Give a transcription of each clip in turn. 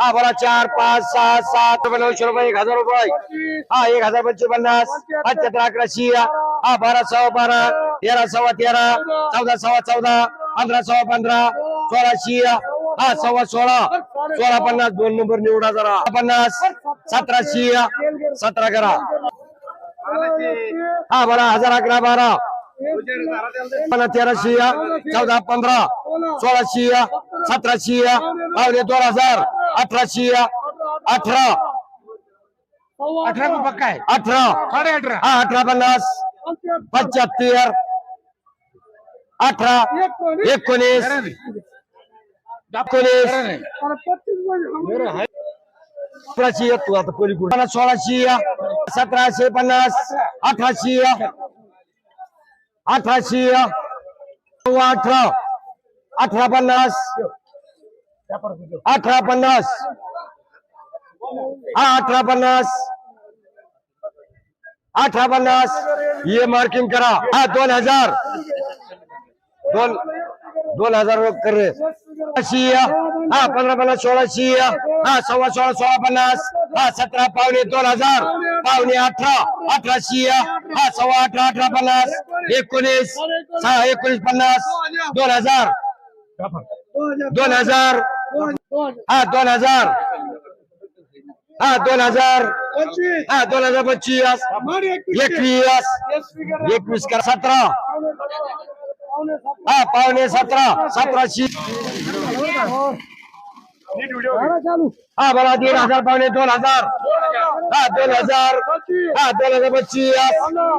हा बोला चार पाच सहा सात रुपये नऊशे रुपये एक हजार रुपये. हा एक हजार पंचवीस पन्नास पंच्याहत्तर अकराशे हा बारा सव्वा बारा तेरा सव्वा तेरा चौदा सव्वा चौदा पंधरा सव्वा पंधरा सोळाशे हा सव्वा सोळा सोळा पन्नास दोन नंबर निवडा जरा. पन्नास सतराशे सतरा करा. हा बरा हजार अकरा बारा. पन्नास तेराशे चौदा पंधरा सोळाशे सतराशे पावणे दोन हजार. अठराशे अठरा. अठरा पक्का अठरा. साडे अठरा. हा अठरा पन्नास. पंच्याहत्तर अठरा. एकोणीस. एकोणीस. अठराशे एक तू आता सोळाशे सतराशे पन्नास. अठराशे अठराशे अठरा. अठरा पन्नास. अठरा पन्नास. हा अठरा पन्नास. अठरा पन्नास. ये मार्किंग करा. हा दोन हजार. दोन दोन हजार कर हा पंधरा पन्नास सोळाशे. हा सव्वा सोळा सोळा पन्नास. हा सतरा पावणे दोन हजार. पावणे अठरा अठराशे. हा सव्वा अठरा अठरा पन्नास. एकोणीस. सहा एकोणीस पन्नास. दोन हजार. दोन हजार. हा दोन हजार हा दोन हजार हा दोन हजार पंचवीस एकवीस एकवीस करा सतरा हा पावणे सतरा सतराशे हा बरा दीड हजार पावणे दोन हजार हा दोन हजार हा दोन हजार पच्चीस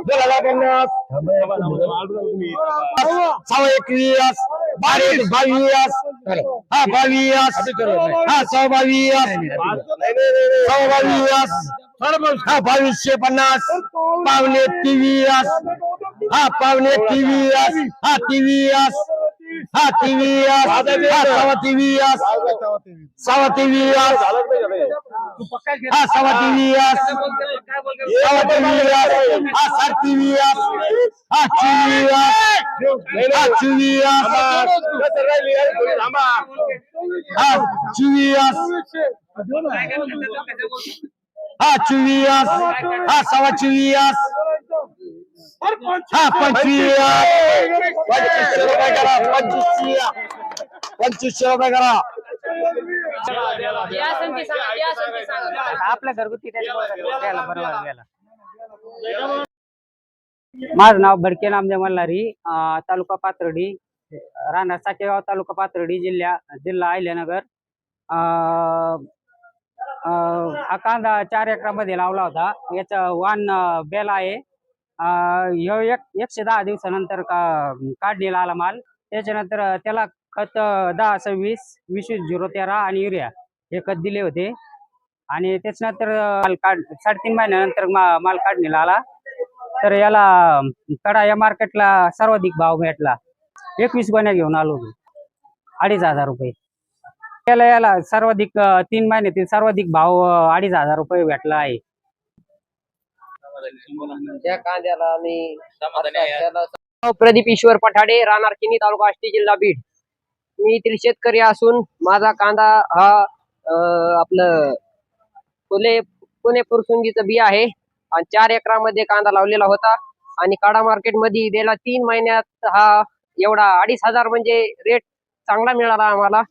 दोन हजार पन्नास सव्वा एकवीस बावीस बावीस हा बावीस हा सव्वा बावीस सव्वा बावीस हा बावीसशे पन्नास पावणे तेवीस हा पावणे तेवीस हा तेवीस हा तेवीस हा सव्वा तेवीस सव्वा तेवीस हा सव्वा तेवीस सव्वा तेवीस हा सात तेवीस हा चोवीस हा चोवीस हा चोवीस हा चोवीस हा सव्वा चोवीस हा पंचवीस पंचवीसशे रुपये करा पंचवीसशे पंचवीसशे रुपये करा या संधी सांगा या संधी सांगा. आपल्या घरगुती त्याच्यामुळे बरोबर माझं नाव भडके नामदेव मल्हारी अं, तालुका पाथर्डी राहणार साकेगाव तालुका पाथर्डी जिल्हा जिल्हा अहिल्यानगर. अं, अं, हा कांदा चार एकरामध्ये लावला होता. याचा वान अं, बेल आहे. अं, ह्यो एक एकशे दहा दिवसानंतर का काढणीला आला माल. त्याच्यानंतर त्याला खत दहा सव्वीस वीस वीस झिरो तेरा आणि युरिया हे खत दिले होते. आणि त्याच्यानंतर माल काढ साडेतीन महिन्यानंतर मा- माल काढणीला आला. तर याला कडा या मार्केटला सर्वाधिक भाव भेटला. एकवीस गोण्या घेऊन आलो मी. अडीच हजार रुपये. याला याला सर्वाधिक तीन महिन्यातील सर्वाधिक भाव अडीच हजार रुपये भेटला आहे. त्या कांद्याला प्रदीप ईश्वर पठाडे राहणार किनी तालुका आष्टी जिल्हा बीड. मी येथील शेतकरी असून माझा कांदा हा आपलं फुले पुणे फुरसुंगीचं बी आहे. आणि चार एकरामध्ये कांदा लावलेला होता. आणि काडा मार्केटमध्ये गेला तीन महिन्यात हा एवढा अडीच हजार म्हणजे रेट चांगला मिळाला आम्हाला.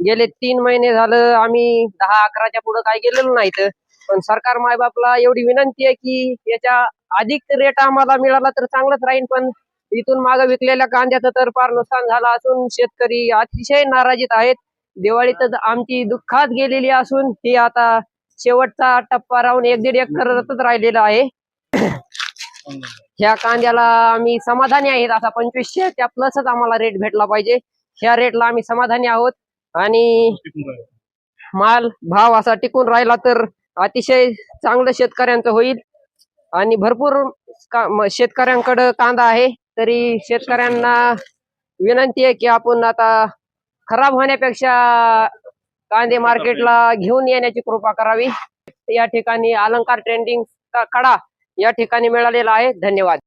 गेले तीन महिने झालं आम्ही दहा अकराच्या पुढे काय गेलेलो नाहीत. पण सरकार मायबापला एवढी विनंती आहे की याच्या अधिक रेट आम्हाला मिळाला तर चांगलंच राहील. पण इथून मागे विकलेल्या कांद्याचं तर फार नुकसान झालं असून शेतकरी अतिशय नाराजीत आहेत. दिवाळीतच आमची दुःखात गेलेली असून ही आता शेवटचा टप्पा राहून एक दीड एकरच राहिलेला आहे. ह्या कांद्याला आम्ही समाधानी आहेत आता पंचवीसशे त्या प्लसच आम्हाला रेट भेटला पाहिजे. ह्या रेटला आम्ही समाधानी आहोत. आणि माल भाव असा टिकून राहिला तर अतिशय चांगलं शेतकऱ्यांचं होईल. आणि भरपूर का- शेतकऱ्यांकडं कांदा आहे. तरी शेतकऱ्यांना विनंती आहे की आपण आता खराब होण्यापेक्षा कांदे मार्केटला घेऊन येण्याची कृपा करावी. या ठिकाणी अलंकार ट्रेंडिंग कडा या ठिकाणी मिळालेला आहे. धन्यवाद.